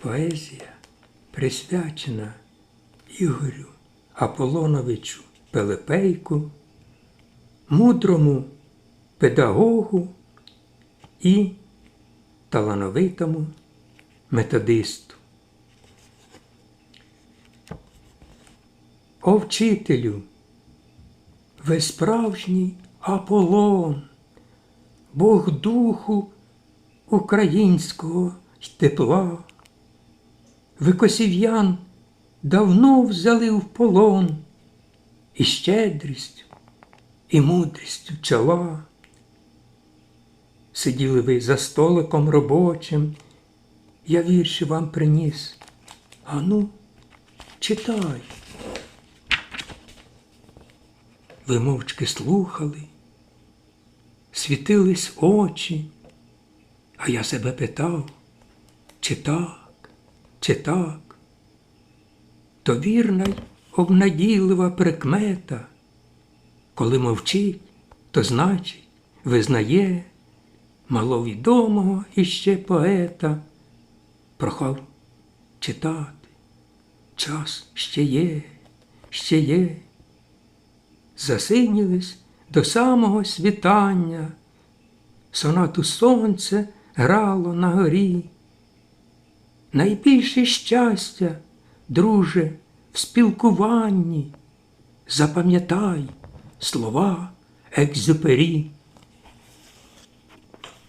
Поезія присвячена Ігорю Аполоновичу Пелепейку, мудрому педагогу і талановитому методисту. О вчителю, ви справжній Аполлон, Бог духу українського й тепла. Ви косів'ян давно взяли в полон і щедрістю, і мудрістю чола. Сиділи ви за столиком робочим, я вірші вам приніс. Ану, читай. Ви мовчки слухали, світились очі, а я себе питав, чи так, чи так. То вірна й обнадійлива прикмета, коли мовчить, то значить визнає маловідомого іще поета, прохав читати, час ще є, ще є. Засинілись до самого світання, сонату сонце грало на горі. Найбільше щастя, друже, в спілкуванні, запам'ятай слова екзюпері.